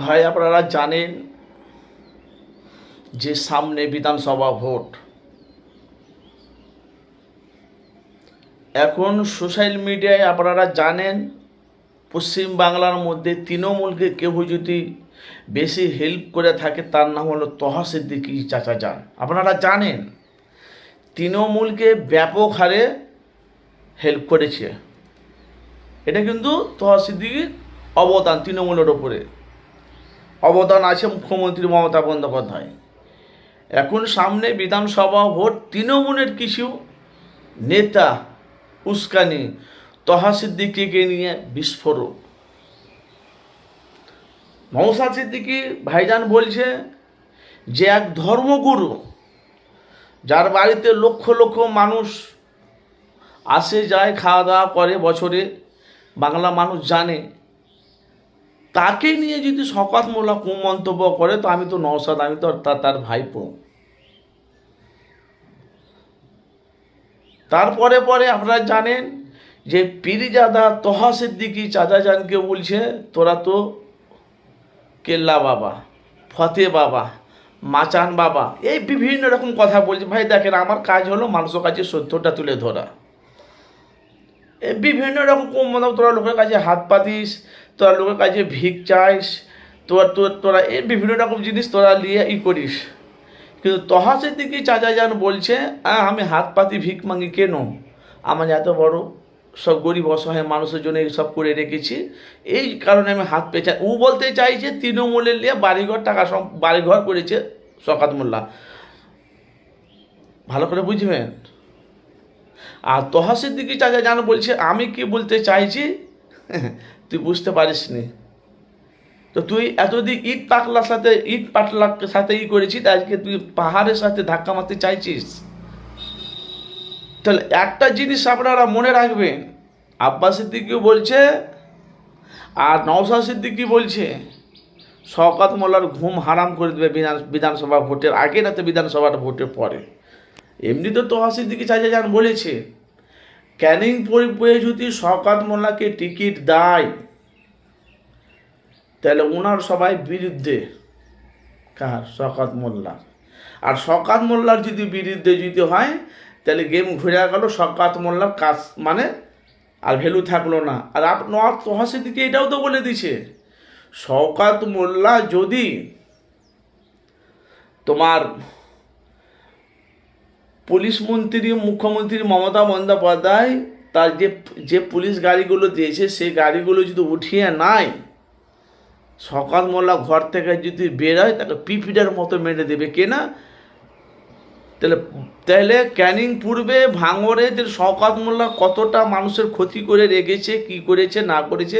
ভাই, আপনারা জানেন যে সামনে বিধানসভা ভোট। এখন সোশ্যাল মিডিয়ায় আপনারা জানেন, পশ্চিম বাংলার মধ্যে তৃণমূলকে কেউ যদি বেশি হেল্প করে থাকে, তার নাম হলো তহা সিদ্দিকি চাচা যান। আপনারা জানেন, তৃণমূলকে ব্যাপক হারে হেল্প করেছে। এটা কিন্তু তহা সিদ্দিকির অবদান তৃণমূলের ওপরে অবদান আছে মুখ্যমন্ত্রী মমতা বন্দ্যোপাধ্যায়। এখন সামনে বিধানসভা ভোট, তৃণমূলের কিছু নেতা উস্কানি তহা সিদ্দিকিকে নিয়ে বিস্ফোরক। মমতা সিদ্দিকি ভাইজান বলছে যে, এক ধর্মগুরু, যার বাড়িতে লক্ষ লক্ষ মানুষ আসে, যায়, খাওয়া দাওয়া করে বছরে, বাংলা মানুষ জানে তাকে নিয়ে যদি শকাত মোল্লা কুমন্তব্য করে, তো আমি তো নওসাদ আমি তো তার ভাইপো। তারপরে পরে আপনারা জানেন যে পিরিজাদা তহা সিদ্দিকি চাচা জানকে বলছে, তোরা তো কেল্লা বাবা, ফতে বাবা, মাচান বাবা। এই বিভিন্ন রকম কথা বলছে। ভাই, দেখেন, আমার কাজ হলো মানুষের কাছে সত্যটা তুলে ধরা। এই বিভিন্ন রকম তোরা লোকের কাছে হাত পাতিস তোরা লোকের কাছে ভিক চাইস তোর তোর তোরা এই বিভিন্ন রকম জিনিস তোরা নিয়ে ই করিস। কিন্তু তহাসের দিকে চাচা যান বলছে "আহ, আমি হাত পাতি ভিক মাগি কেন? আমার এত বড় সব গরিব অসহায় মানুষের জন্য সব করে রেখেছি। এই কারণে আমি হাত পেয়ে চাই ও বলতে চাইছে তৃণমূলের নিয়ে বাড়িঘর টাকা সব বাড়িঘর করেছে শকাত মোল্লা। ভালো করে বুঝবেন? আর তহাসের দিকে চাচা জান বলছে আমি কি বলতে চাইছি তুই বুঝতে পারিসনি। তো তুই এতদিন ইট পাকলার সাথে, ইট পাটলার সাথে ই করেছিস, আজকে তুই পাহাড়ের সাথে ধাক্কা মারতে চাইছিস। তাহলে একটা জিনিস আপনারা মনে রাখবেন, আব্বাস সিদ্দিকিও বলছে আর নওশা সিদ্দিকি বলছে, শওকাত মোল্লার ঘুম হারাম করে দেবে বিধান, বিধানসভা ভোটের আগে না তো বিধানসভার ভোটের পরে এমনি তো তোহা সিদ্দিকি চাচা যান বলেছে ক্যানিং পরিবয়ে যদি শওকাত মোল্লাকে টিকিট দেয়। তাহলে ওনার সবাই বিরুদ্ধে কার? শকাত মোল্লার আর শকাত মোল্লার যদি বিরুদ্ধে যদি হয়, তাহলে গেম ঘুরে গেল শকাত মোল্লার কাজ মানে আর ভ্যালু থাকল না। আর আপনার তহাসের দিকে এটাও তো বলে দিছে। শওকাত মোল্লা যদি তোমার পুলিশ মন্ত্রী, মুখ্যমন্ত্রী মমতা বন্দ্যোপাধ্যায় তার যে যে পুলিশ গাড়িগুলো দিয়েছে, সেই গাড়িগুলো যদি উঠিয়ে নাই সকাল মোল্লা ঘর থেকে যদি বেরোয়, তাকে পিপিডের মতো মেরে দেবে। কে না? তাহলে তাহলে ক্যানিং পূর্বে ভাঙরে যে শওকাত মোল্লা কতটা মানুষের ক্ষতি করে রেগেছে কি করেছে, না করেছে,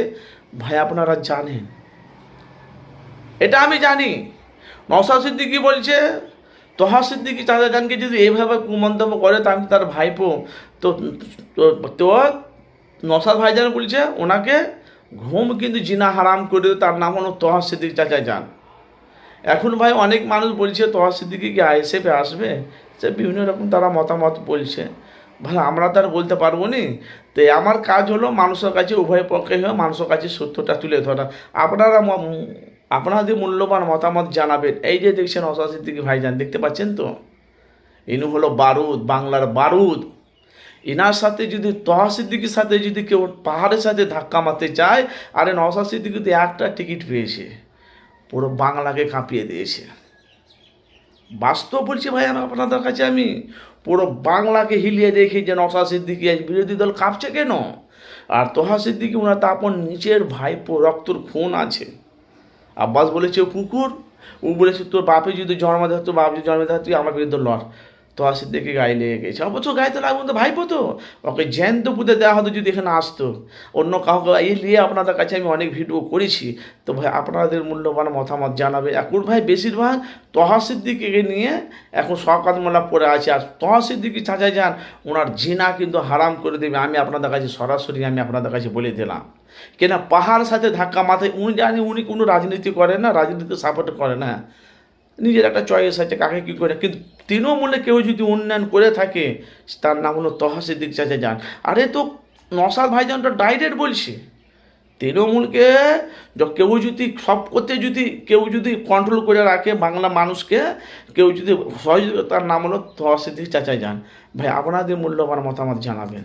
ভাই আপনারা জানেন। এটা আমি জানি। নসা সিদ্দিকি বলছে তহা সিদ্দিকি চাচা জানকে যদি এইভাবে কুমন্তব্য করে, তা তার ভাইপো। তো, তো- নসাদ ভাইজান বলছে, ওনাকে ঘুম কিন্তু জিনা হারাম করে তার নাম হলো তহা সিদ্দিক চাচা যান এখন ভাই অনেক মানুষ বলছে তহা সিদ্দিকি কি আইএসএফে আসবে? সে বিভিন্ন রকম তারা মতামত বলছে। ভাই, আমরা তো আর বলতে পারব নি। তো আমার কাজ হলো মানুষের কাছে উভয় পক্ষে হয়ে, মানুষের কাছে সত্যটা তুলে ধরা। আপনারা আপনাদের মূল্যবান মতামত জানাবেন, এই যে দেখছেন অসা সিদ্দিকি ভাইজান, দেখতে পাচ্ছেন তো? ইনু হলো বারুদ, বাংলার বারুদ। ইনার সাথে যদি, তহা সিদ্দিকির সাথে যদি কেউ পাহাড়ের সাথে ধাক্কা মারতে চায়, আরে নওসা সিদ্দিকি তো একটা টিকিট পেয়েছে। পুরো বাংলাকে কাঁপিয়ে দিয়েছে। বাস্তব বলছি ভাই আমি আপনাদের কাছে আমি? পুরো বাংলাকে হিলিয়ে দেখি যে নওসা সিদ্দিকি আজ বিরোধী দল কাঁপছে কেন? আর তোহা সিদ্দিকি ওনার তা আপন নিচের ভাইপো রক্তর খুন আছে। আব্বাস বলেছে পুকুর ও বলেছে, তোর বাপে যদি জন্ম দেয়, তোর বাপ যদি জন্ম দেয় তুই আমার বিরুদ্ধে লড়। তো আসে দেখে গায়ে লেগে গেছে। অবশ্য গায়ে তো লাগবে তো ভাইপো তো। ওকে জ্যান্ত পুঁতে দেওয়া হতো যদি এখানে আসতো। অন্য কাউকে এই নিয়ে আপনাদের কাছে আমি অনেক ভিডিও করেছি। তো ভাই, আপনাদের মূল্যবান মতামত জানাবে। এখন ভাই, বেশিরভাগ তহাসির দিকে নিয়ে এখন শকাত মোলা পড়ে আছে। আর তহাসির দিকে চাচা যান, ওনার জিনা কিন্তু হারাম করে দেবে। আমি আপনাদের কাছে সরাসরি আমি আপনাদের কাছে বলে দিলাম। কেনা পাহাড় সাথে ধাক্কা মাথায় উনি জানি উনি কোনো রাজনীতি করে না রাজনীতি সাপোর্ট করে না। নিজের একটা চয়েস আছে, কাকে কী করে। কিন্তু তৃণমূলে কেউ যদি উন্নয়ন করে থাকে, তার নাম হলো তহাসিদ্দিক চাচা যান। আরে তো নসাদ ভাইজানটা ডাইরেক্ট বলছে। তৃণমূলকে কেউ যদি সব করতে যদি, কেউ যদি কন্ট্রোল করে রাখে বাংলা মানুষকে, কেউ যদি সহযোগিতা, তার নাম হলো তহসিদ্দিক চাচা যান। ভাই, আপনাদের মূল্যবান মতামত জানাবেন।